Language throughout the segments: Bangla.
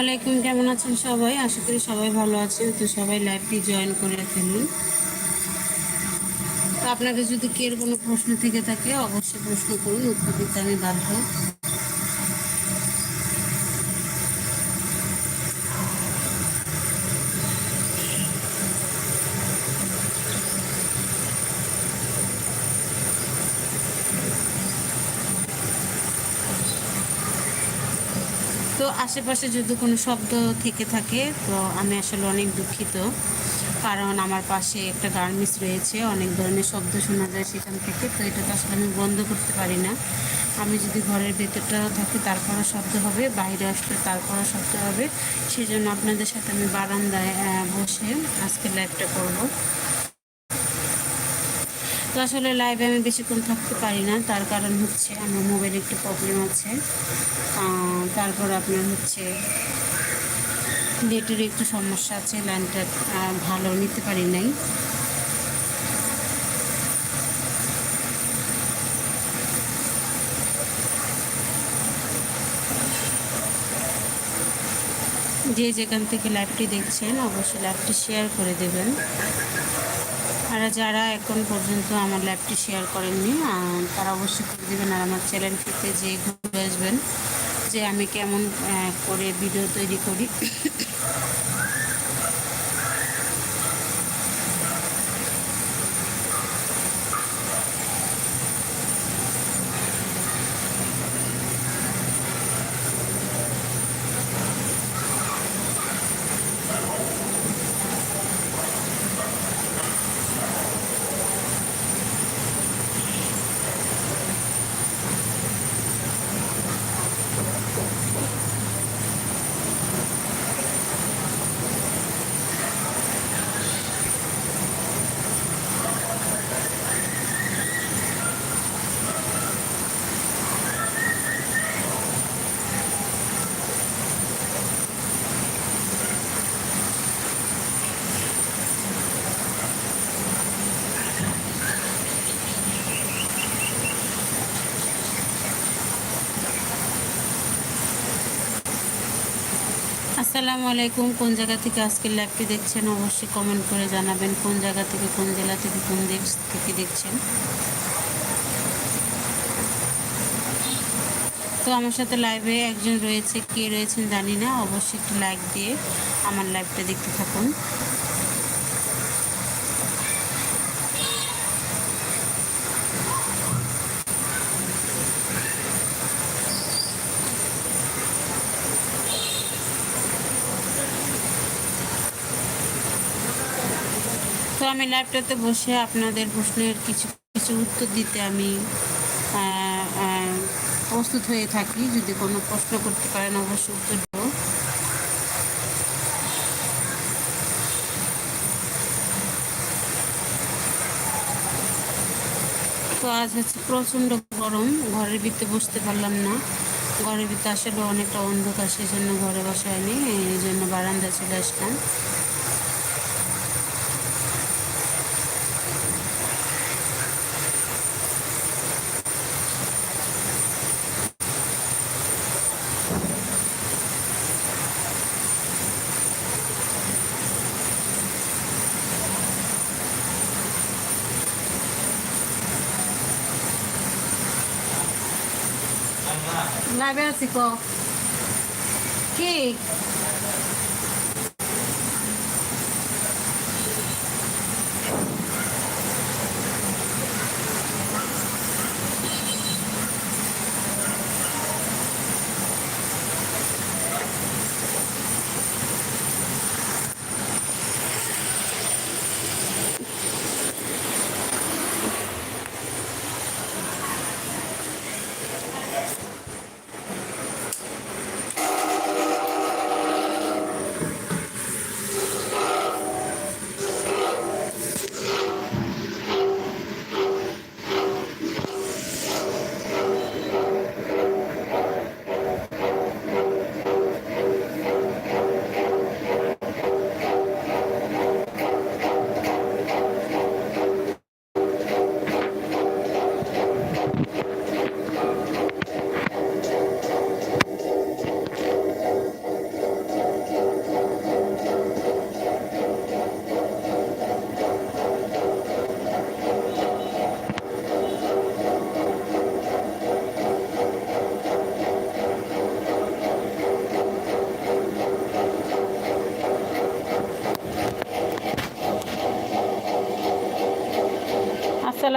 আলাইকুম, কেমন আছেন সবাই? আশা করি সবাই ভালো আছেন। তো সবাই লাইভটি জয়েন করে ফেলুন। তো আপনাদের যদি কের কোনো প্রশ্ন থেকে থাকে, অবশ্যই প্রশ্ন করুন, উত্তর দিতে আমি বাধ্য তো আশেপাশে যদি কোনো শব্দ থেকে থাকে, তো আমি আসলে অনেক দুঃখিত। কারণ আমার পাশে একটা গার্মেন্টস রয়েছে, অনেক ধরনের শব্দ শোনা যায় সেখান থেকে, তো এটা তো আসলে আমি বন্ধ করতে পারি না। আমি যদি ঘরের ভেতরটা থাকি, তারপরও শব্দ হবে, বাইরে আসলে তারপরও শব্দ হবে। সেই জন্য আপনাদের সাথে আমি বারান্দায় বসে আজকে লাইভটা করব। আসলে লাইভে আমি বেশিক্ষণ থাকতে পারি না। তার কারণ হচ্ছে আমার মোবাইলে একটু প্রবলেম আছে। তারপর আপনার হচ্ছে নেটের একটু সমস্যা আছে লাইনটা ভালো নিতে পারি নাই। যে যেখান থেকে লাইভটি দেখছেন, অবশ্যই লাইভটি শেয়ার করে দেবেন। আর যারা এখন পর্যন্ত আমার ল্যাবটি শেয়ার করেননি তারা অবশ্যই করে দেবেন আর আমার চ্যানেলটিতে যে ঘুরে আসবেন, যে আমি কেমন করে ভিডিও তৈরি করি। আসসালামু আলাইকুম। কোন জায়গা থেকে আজকের লাইভটি দেখছেন অবশ্যই কমেন্ট করে জানাবেন। কোন জায়গা থেকে, কোন জেলা থেকে, কোন দেশ থেকে দেখছেন। তো আমার সাথে লাইভে একজন রয়েছে। কে রয়েছেন জানি না। অবশ্যই একটু লাইক দিয়ে আমার লাইভটা দেখতে থাকুন। আমি ল্যাপটপে বসে আপনাদের প্রশ্নের কিছু কিছু উত্তর দিতে আমি প্রস্তুত হয়ে থাকি। যদি কোনো প্রশ্ন করতে পারেন, অবশ্যই উত্তর দেবো। তো আজ হচ্ছে প্রচণ্ড গরম। ঘরের ভিতরে বসতে পারলাম না। ঘরের ভিতরে আসলে অনেকটা অন্ধকার সেই জন্য ঘরে বসা হয়নি। এই জন্য বারান্দায় চলে আসলাম। লাইভে আছি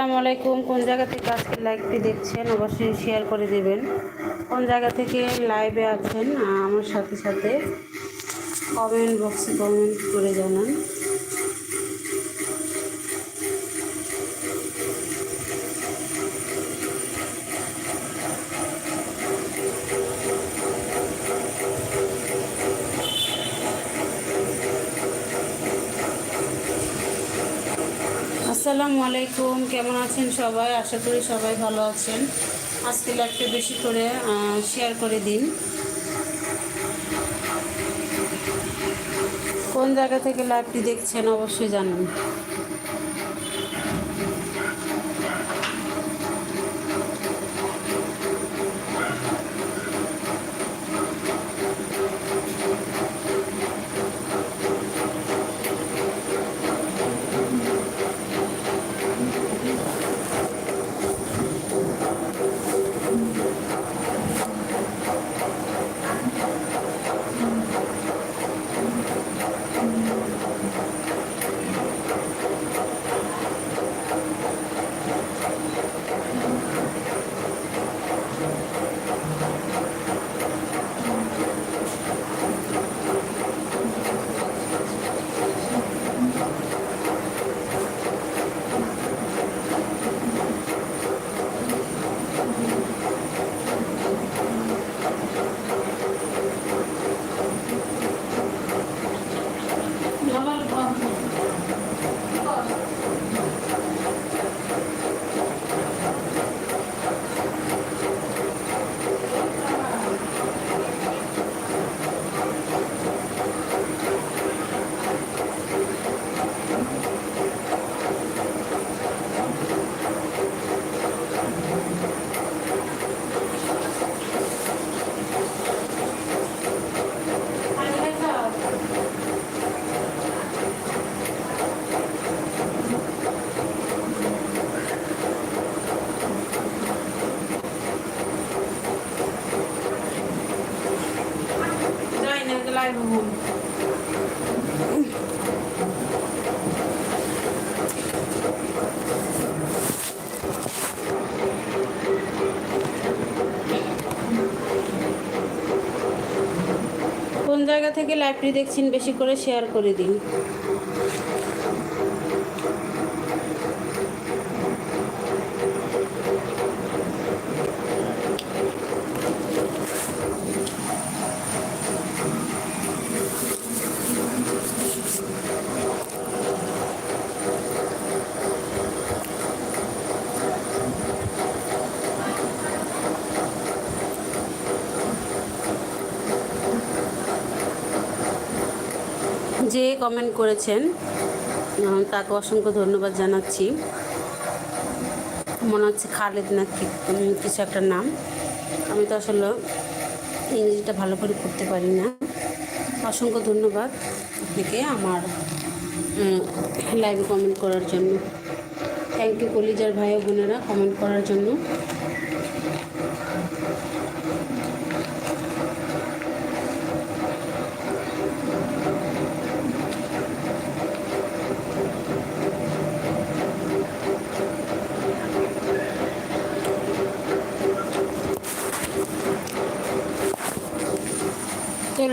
আসসালামু আলাইকুম। কোন জায়গা থেকে আজকে লাইভটি দেখছেন, অবশ্যই শেয়ার করে দেবেন। কোন জায়গা থেকে লাইভে আছেন আমার সাথে সাথে কমেন্ট বক্সে কমেন্ট করে জানান। আসসালামু আলাইকুম। কেমন আছেন সবাই? আশা করি সবাই ভালো আছেন। আজকে লাইভটা বেশি করে শেয়ার করে দিন। কোন জায়গা থেকে লাইভটি দেখছেন অবশ্যই জানান। কোন জায়গা থেকে লাইভটি দেখছেন বেশি করে শেয়ার করে দিন যে কমেন্ট করেছেন। তাকে অসংখ্য ধন্যবাদ জানাচ্ছি। মনে হচ্ছে খালেদ না কিছু একটা নাম। আমি তো আসলে ইংরেজিটা ভালো করে করতে পারি না। অসংখ্য ধন্যবাদ আপনাকে আমার লাইভে কমেন্ট করার জন্য। থ্যাংক ইউ কলিজার ভাই বোনেরা কমেন্ট করার জন্য।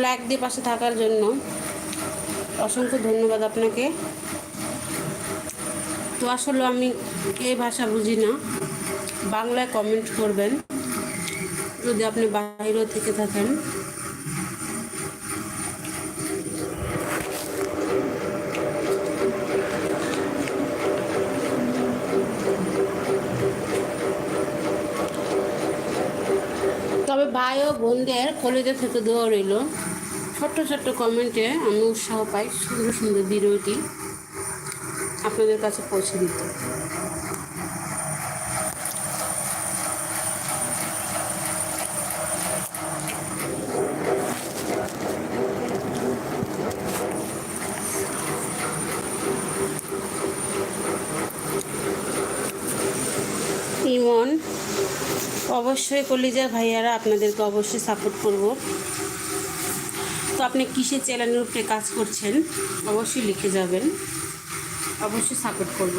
লাইক দিয়ে পাশে থাকার জন্য অসংখ্য ধন্যবাদ আপনাকে। তো আসলে আমি এই ভাষা বুঝি না। বাংলায় কমেন্ট করবেন। যদি আপনি বাইরেও থেকে থাকেন। ভাই ও বোনদের কলেজে থেকে দেওয়া রইল। ছোট্ট ছোট্ট কমেন্টে আমি উৎসাহ পাই, সুন্দর সুন্দর ভিডিওটি। আপনাদের কাছে পৌঁছে দিতে ইমন অবশ্যই কলিজার ভাইয়ারা আপনাদেরকে অবশ্যই সাপোর্ট করব। তো আপনি কিসের চ্যানেলের উপরে কাজ করছেন? অবশ্যই লিখে যাবেন। অবশ্যই সাপোর্ট করব।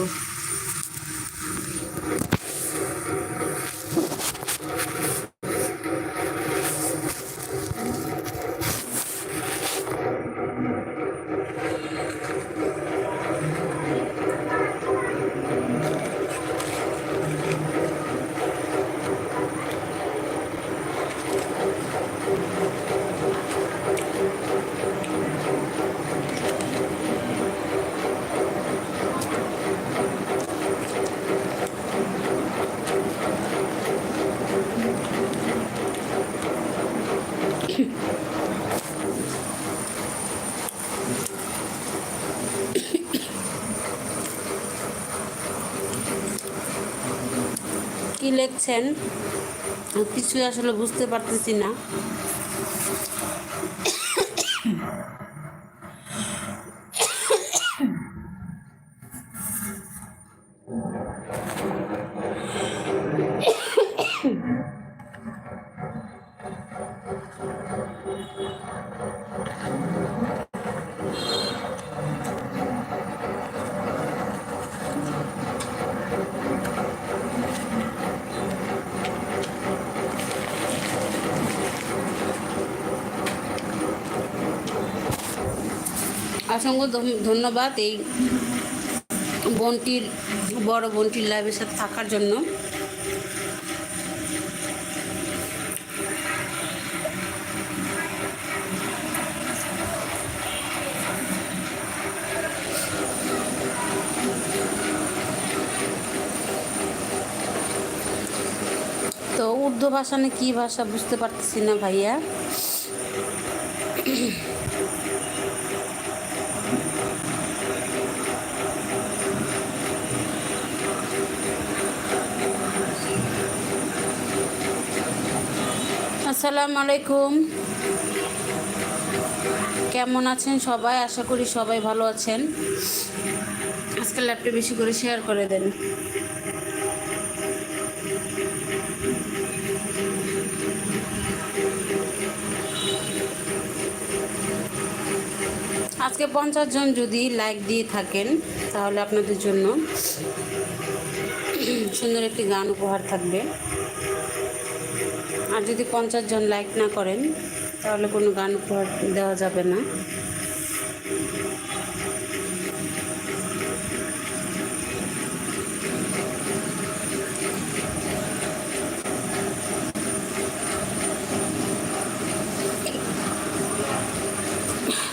লিখছেন? কিছুই আসলে বুঝতে পারতেছি না। অসংখ্য ধন- ধন্যবাদ এই বোনটির, বড় বোনটির লাইভের সাথে থাকার জন্য। তো উর্দু ভাষা না কী ভাষা বুঝতে পারতেছি না ভাইয়া? আসসালামু আলাইকুম। কেমন আছেন সবাই? আশা করি সবাই ভালো আছেন। আজকে ল্যাপটপ বেশি করে শেয়ার করে দেন। আজকে পঞ্চাশ জন যদি লাইক দিয়ে থাকেন, তাহলে আপনাদের জন্য সুন্দর একটি গান উপহার থাকবে। আর যদি পঞ্চাশ জন লাইক না করেন, তাহলে কোনো গান উপহার দেওয়া যাবে না।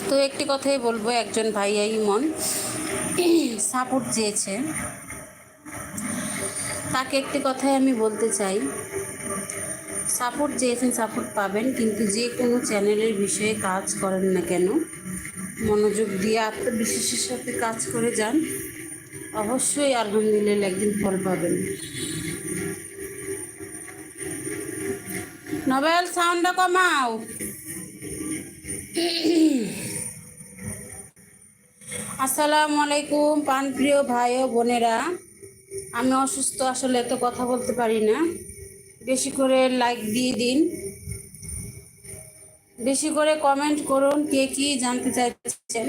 তো একটি কথাই বলব, একজন ভাইয়া ইমন সাপোর্ট চেয়েছে। তাকে একটি কথাই আমি বলতে চাই সাপোর্ট চেয়েছেন, সাপোর্ট পাবেন, কিন্তু যে কোনো চ্যানেলের বিষয়ে কাজ করেন না কেন, মনোযোগ দিয়ে আত্মবিশ্বাসের সাথে কাজ করে যান, অবশ্যই আলহামদুলিল্লাহ একদিন ফল পাবেন। নভেল সাউন্ডটা কমাও। আসসালামু আলাইকুম প্রাণপ্রিয় ভাই ও বোনেরা। আমি অসুস্থ, আসলে এত কথা বলতে পারি না। বেশি করে লাইক দিয়ে দিন। বেশি করে কমেন্ট করুন কে কি জানতে চাইছেন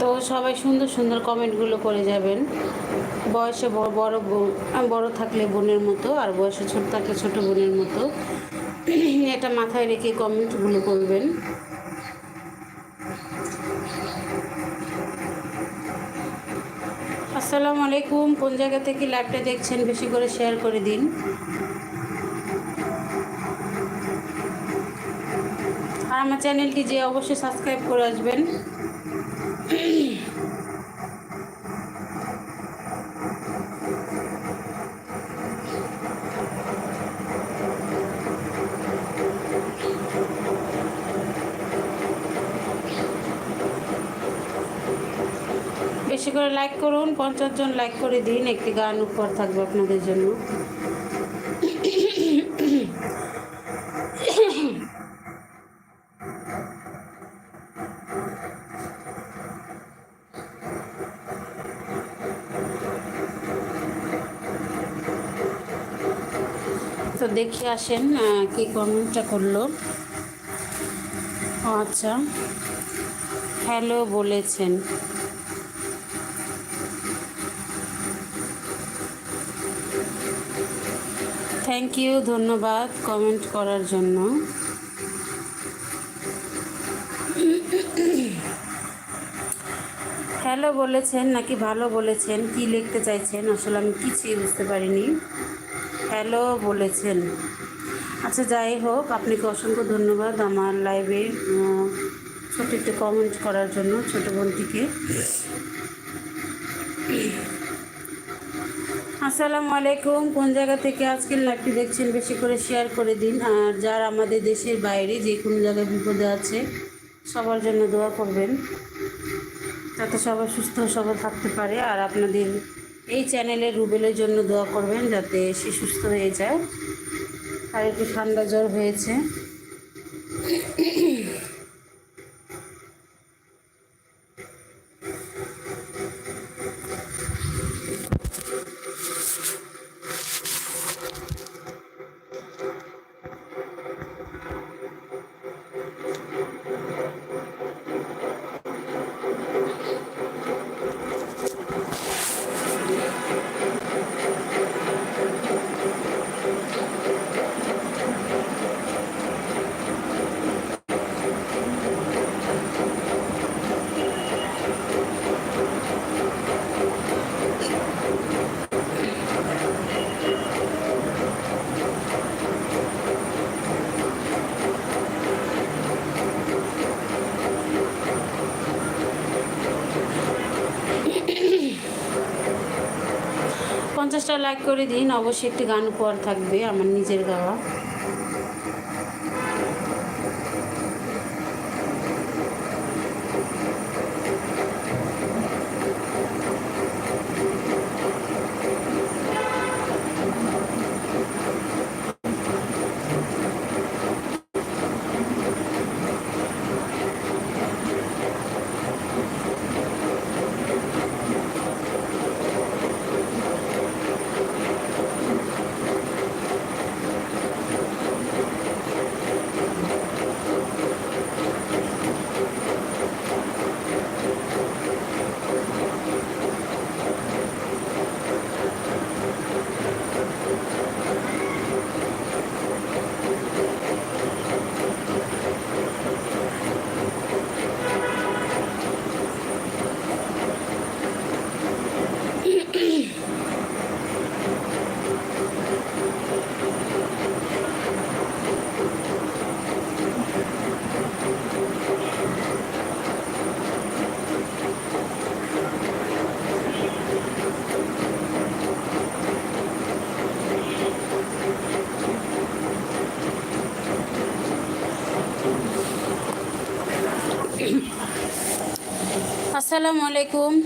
তো সবাই সুন্দর সুন্দর কমেন্টগুলো করে যাবেন। বয়সে বড় বড় বড় থাকলে বোনের মতো, আর বয়সে ছোট থাকলে ছোট বোনের মতো। এটা মাথায় রেখে কমেন্টগুলো করবেন। আসসালামু আলাইকুম। কোন জায়গা থেকে লাইভটা দেখছেন, বেশি করে শেয়ার করে দিন। আর আমার চ্যানেলটি যে অবশ্যই সাবস্ক্রাইব করে আসবেন। বেশি করে লাইক করুন, পঞ্চাশ জন লাইক করে দিন, একটি গান উপহার থাকবে আপনাদের জন্য। তো দেখে আসেন কি কমেন্টটা করল। আচ্ছা হ্যালো বলেছেন। থ্যাংক ইউ ধন্যবাদ কমেন্ট করার জন্য। হ্যালো বলেছেন নাকি ভালো বলেছেন? কি লিখতে চাইছেন? আসলে আমি কিছুই বুঝতে পারিনি। হ্যালো বলেছেন। আচ্ছা যাই হোক, আপনাকে অসংখ্য ধন্যবাদ আমার লাইভে ছোট একটু কমেন্ট করার জন্য, ছোটো বোনটিকে। আসসালামু আলাইকুম। কোন জায়গা থেকে আজকের লাইভটি দেখছেন, বেশি করে শেয়ার করে দিন। আর যার আমাদের দেশের বাইরে, যে কোনো জায়গায় বিপদে আছে, সবার জন্য দোয়া করবেন। যাতে সবাই সুস্থ, সবল থাকতে পারে। আর আপনাদের এই চ্যানেলের রুবেলের জন্য দোয়া করবেন, যাতে সে সুস্থ হয়ে যায়। আর একটু ঠান্ডা জ্বর হয়েছে। পঞ্চাশটা লাইক করে দিন অবশ্যই একটি গান উপহার থাকবে আমার নিজের গাওয়া। আসসালামু আলাইকুম।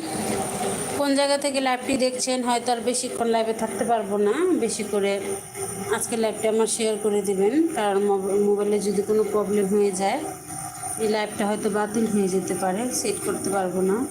কোন জায়গা থেকে লাইভটি দেখছেন, হয়তো আর বেশিক্ষণ লাইভে থাকতে পারব না। বেশি করে আজকে লাইভটা আমার শেয়ার করে দেবেন, কারণ মোব- মোবাইলে যদি কোনো প্রবলেম হয়ে যায়, এই লাইভটা হয়তো বাতিল হয়ে যেতে পারে সেট করতে পারব না।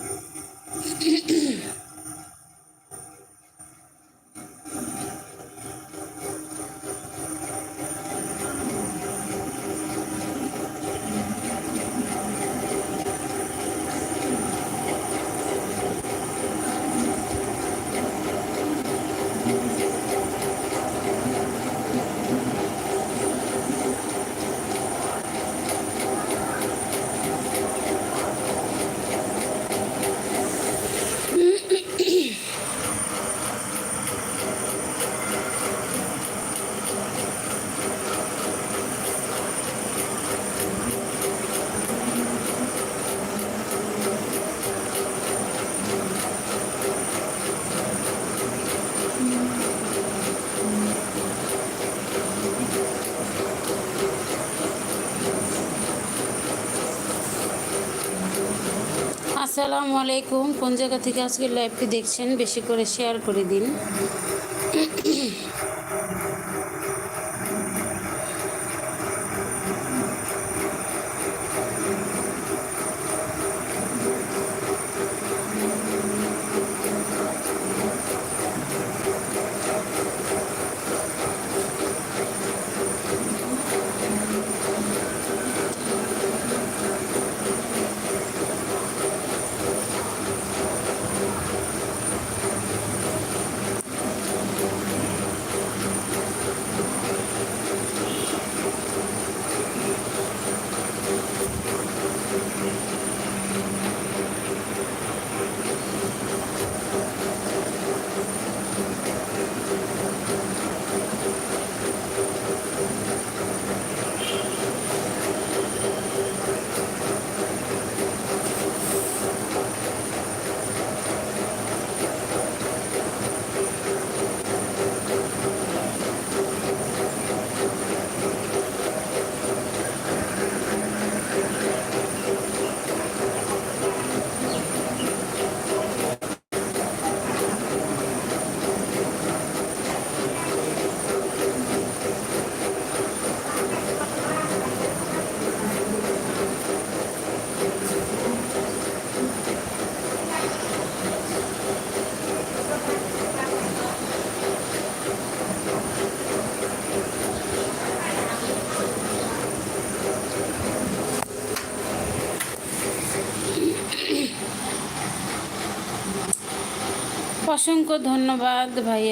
আসসালামু আলাইকুম। কোন জায়গা থেকে আজকে লাইভটি দেখছেন বেশি করে শেয়ার করে দিন। অসংখ্য ধন্যবাদ ভাইয়া।